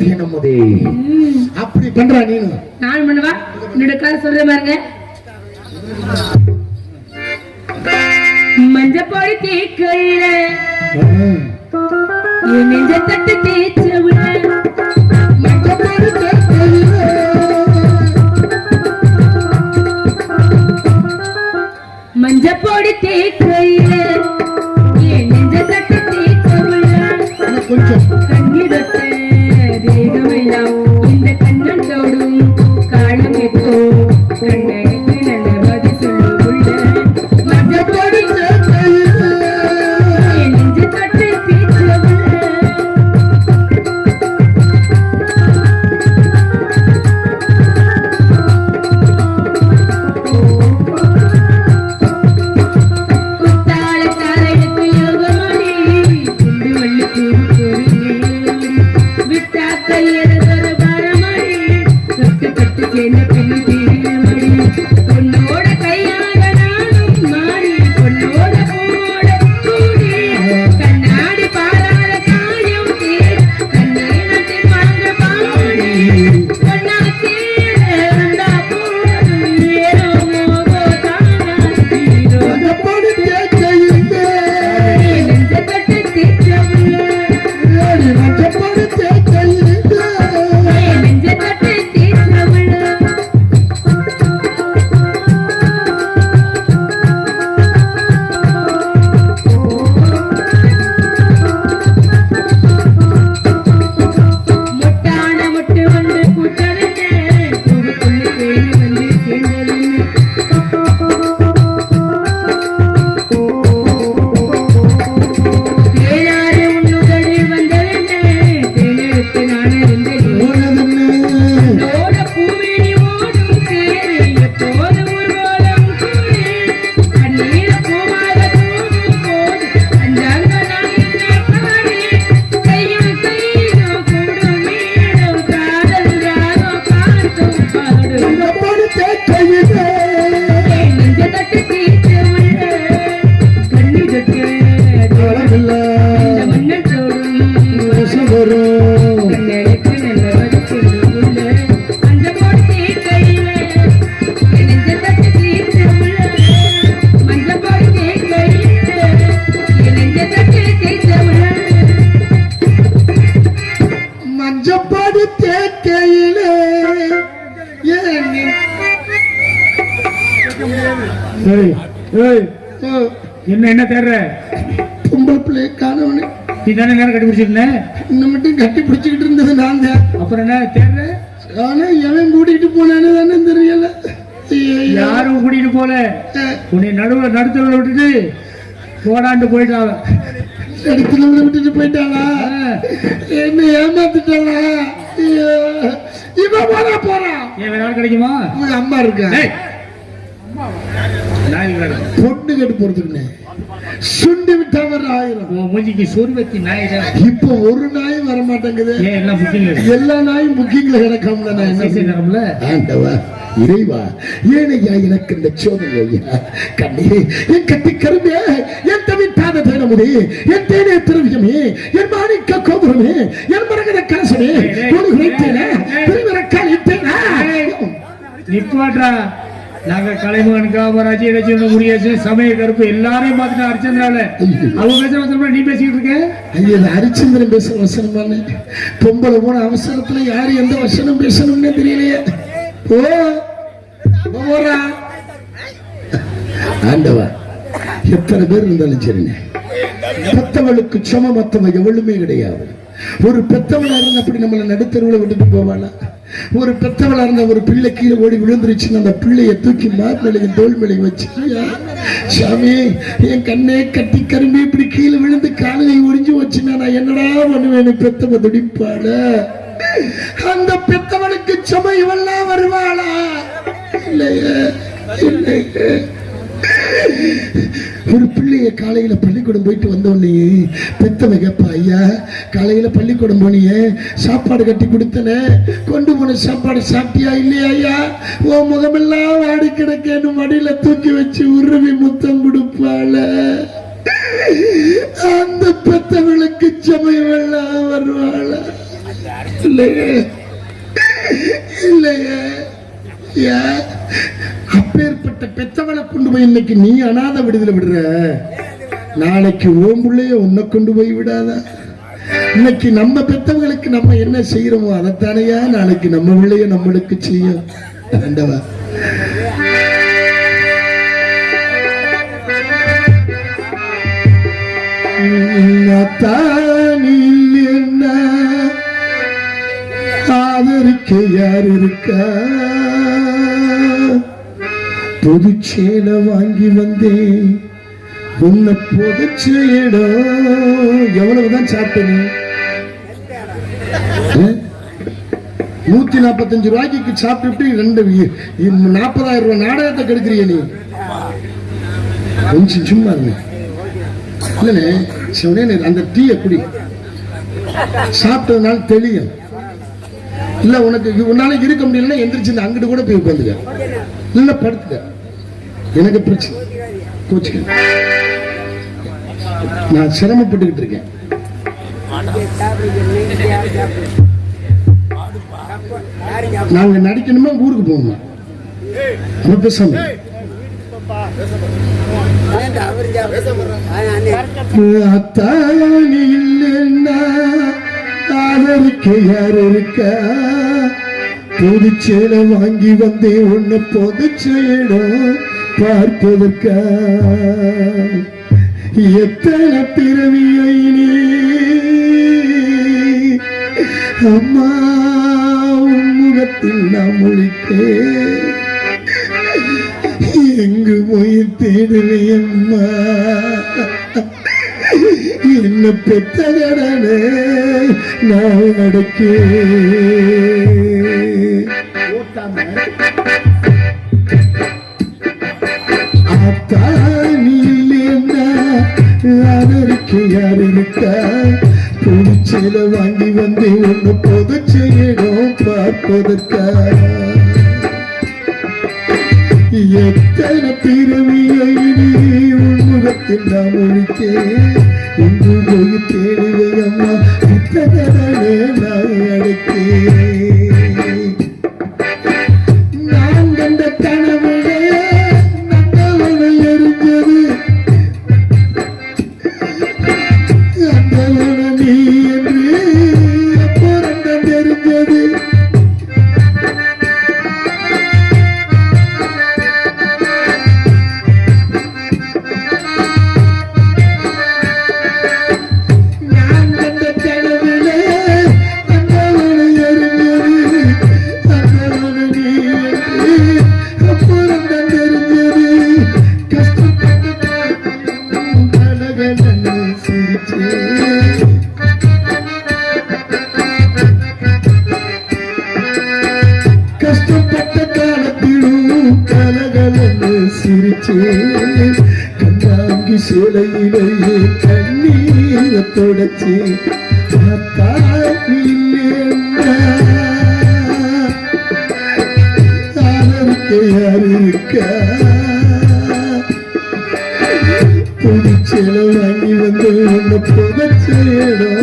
தேனமுதே ம், அப்படி பண்றா நீனு நான் பண்ணுவா? என்னோட கதை சொல்றேன் பாருங்க. மஞ்சப்பொடி தேக்கையில என் நெஞ்ச தட்டு தேய்ச்ச விட மஞ்சப்பொடி தேக்கையில நெஞ்ச தட்டு தேய்ச்ச விட கொஞ்சம் என்ன என்ன தேடுற? பொம்பளை பிள்ளை காணவனே. நீ தானே நேரம் கண்டுபிடிச்சிருந்த இன்னும் மட்டும் கட்டி பிடிச்சிக்கிட்டு இருந்தது நான் தான். அப்புறம் என்ன தேடுற? ஆனா எவன் கூட்டிட்டு போனான்னு தானே தெரியல. யாரும் கூட்டிட்டு போல. உன்னை நடுவுல நடுத்தல விட்டுட்டு போடாண்டு போயிட்டாவ. இடத்துல விட்டுட்டு போயிட்டாளா என்ன ஏமாத்திட்டாளா ஐயோ. இவன் போறா போறான். வேற ஆள் கிடைக்குமா? அம்மா இருக்கா? பொண்ணு கட்டு போறதுக்குன்னு. சுண்டி விட்டா வர ஆயிரம். மூஞ்சிக்கு சொருவத்தி நாய் இப்ப ஒரு நாயும் வர மாட்டேங்குது எல்லா நாயும் புக்கிங்ல கிடக்காமல நான் என்ன செய்ய நேரம்ல ஆண்டவா இறைவா ஏனையா எனக்கு இந்த சோதனை ஐயா. கண்ணே என் கட்டி கருமே என் தவித்தாத தேனமுதே என் தேனே திரவியமே என் மாணிக்க கோபுரமே என் மரகத கலசமே ஒரு உழைத்தேனே திருவிறக்கால் இட்டேனா? நிப்பாட்றா நாங்க கலைமகன் காமராஜ் இடைச்சொன்ன முடியாச்சு சமய கருப்பு எல்லாரையும் பார்த்துட்டு அவங்க பேசுற வசனமா நீ பேசிக்கிட்டு இருக்க? ஐயா ஹரிச்சந்திரன் பேசுற வசனமானே பொம்பளை போன அவசரத்துல யாரு எந்த வசனம் பேசணும்னே தெரியலையே. ஓ போறா. ஆண்டவா எத்தனை பேர் இருந்தாலும் சரிங்க மற்றவளுக்கு சம மற்றவ எவ்வளவுமே கிடையாது. ஒரு பெத்தவனா இருந்து அப்படி நம்மளை நடுத்தருவில் விட்டுட்டு போவாளா ஒரு பெத்தவளா இருந்த ஒரு பிள்ளை கீழே ஓடி விழுந்துருச்சுன்னு அந்த பிள்ளைய தூக்கி மார்மலையும் தோல் மேலே வச்சு சாமி என் கண்ணே கட்டி கரும்பி இப்படி கீழே விழுந்து காலையை ஒடிஞ்சு வச்சுன்னா நான் என்னடா பண்ணுவேன்னு பெத்தவ துடிப்பாள? அந்த பெத்தவனுக்கு சுமை இவெல்லாம் வருவாளா? இல்லையே இல்லையே. ஒரு பிள்ளைய காலையில பள்ளிக்கூடம் போயிட்டு வந்தோடனே பெத்தவை கேப்பா ஐயா காலையில பள்ளிக்கூடம் போனியே சாப்பாடு கட்டி கொடுத்தனே கொண்டு போன சாப்பாடு சாப்பிட்டியா இல்லையா ஐயா? ஓ முகமெல்லாம் வாடி கிடக்கேன்னு மடியில தூக்கி வச்சு உருவி முத்தம் கொடுப்பாள. அந்த பெத்தவளுக்கு சமயம் எல்லாம் வருவாள. இல்லையே. இல்லையே. ஏன் அப்பேற்பட்ட பெத்தவளை கொண்டு போய் இன்னைக்கு நீ அனாத விடுதலை விடுற? நாளைக்கு ஓம்புள்ளைய உன்னை கொண்டு போய் விடாதா. இன்னைக்கு நம்ம பெத்தவங்களுக்கு நம்ம என்ன செய்யறோமோ அதைத்தானையா நாளைக்கு நம்ம பிள்ளைய நம்மளுக்கு செய்யும் ஆண்டவா. என்ன ஆதரிக்க யார் இருக்கா? பொது சேலை வாங்கி வந்தேன். உன்னை புதைச்ச எவ்வளவுதான் சாப்பிட்ட நீ? நூத்தி நாற்பத்தஞ்சு ரூபாய்க்கு சாப்பிட்டு ரெண்டு நாற்பதாயிரம் ரூபாய் நாடகத்தை கெடுக்கிறிய நீ? கொஞ்சம் சும்மா இருங்க இல்லைண்ணே சிவனே அந்த டீயை குடி. சாப்பிட்டதுனால தெளியும். இல்ல உனக்கு உன்னால இருக்க முடியலன்னா எந்திரிச்சு அங்கிட்டு கூட போய் உட்காந்துக்க. இல்ல படுத்துக்க. எனக்கு பிரச்சனை. கோச்சுக்க. நான் சிரமப்பட்டுக்கிட்டு இருக்கேன். நாங்க நடிக்கணுமா? ஊருக்கு போகணுமா? நம்ம பேசாம. அத்தாணி இல்லைன்னா ஆதரிக்க யார் இருக்கா? புதுச்சேலை வாங்கி வந்தே உன்னை பொதுச்சேடம் பார்ப்பதற்கா. எத்தனை பிறவியை நீ? அம்மா முகத்தில் நான் முழித்தே எங்கு போய் தேடுறியம்மா என்ன பெத்த கடனே நான் நடக்கே புதுச்சேல வாங்கி வந்து ஒன்று பொது செய்யணும் பார்ப்பதற்க எத்தனை பிறவியை நீ உன்முகத்தில் நாம் ஒழித்தேன்? இன்று போய் தேடுவே அம்மா இத்தகடனே நான் அடைத்தேன். கலகலன்னு கண்ணாங்கி சேலையிலேயே கண்ணீரை தொடச்சு ஆதரிக்க யார் இருக்கா புதுச்சேலை வாங்கி வந்து உன்னை புதைச்சேடம்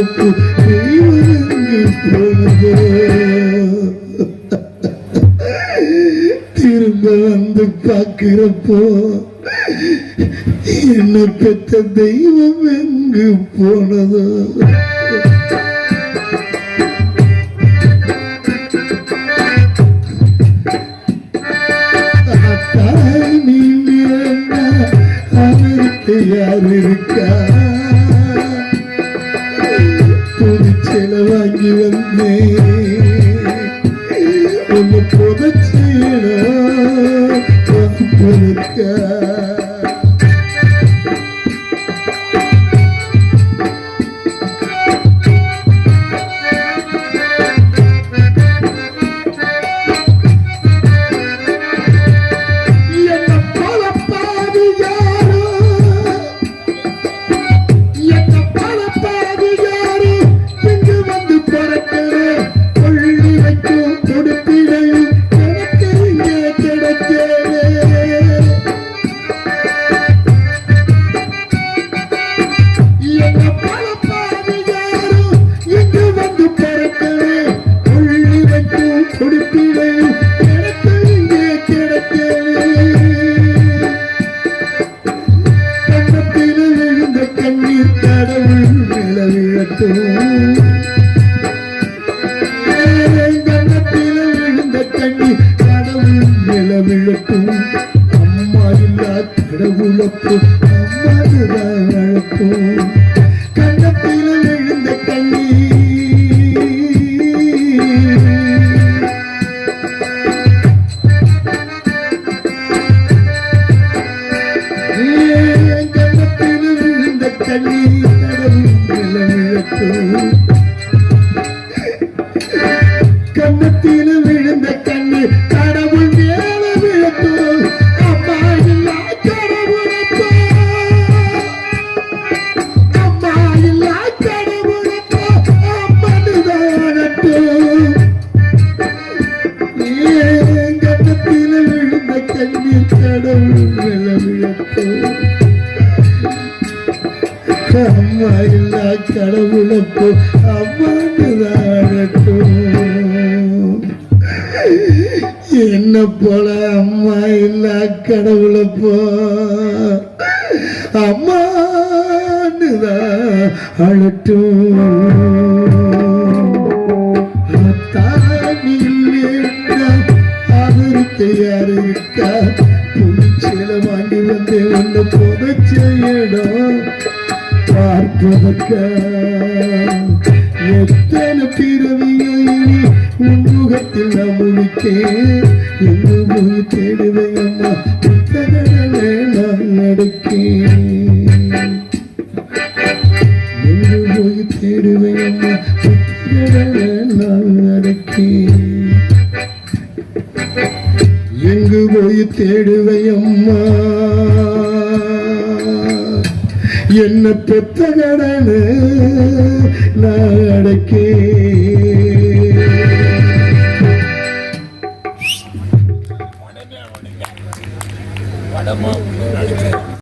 பார்க்கிறப்போ திரும்ப வந்து பார்க்கிறப்போ என்ன பெற்ற தெய்வம் எங்கு போனதோ? யார் இருக்கா? வாங்கி வந்தேன் உன்னை இல்லா கடவுளுக்கு அம்மாதுதான் அழட்டும் கண்ணத்தில் விழுந்த கண்ணீர் கண்ணத்தில் விழுந்த கண்ணீர்? அம்மா இல்லா கடவுளப்போ அம்மானுதானட்டும் என்ன போல அம்மா இல்லா கடவுளப்போ அம்மானுதான் அழட்டும் தானி வாங்கி வந்து ஒன்று புதைச்ச இடம் பார்ப்பதற்க எத்தனை பிறவியை உன் முகத்தில் நான் முழிக்கேன் எங்கு போய் தேடுவேன் அம்மா புத்தகங்களே நான் நடக்கேன் எங்கு போய் தேடுவேன் அம்மா புத்தகங்களே நான் நடக்கேன் போய் தேடுவையம்மா என்ன பெத்த கடனு நான் அடக்கே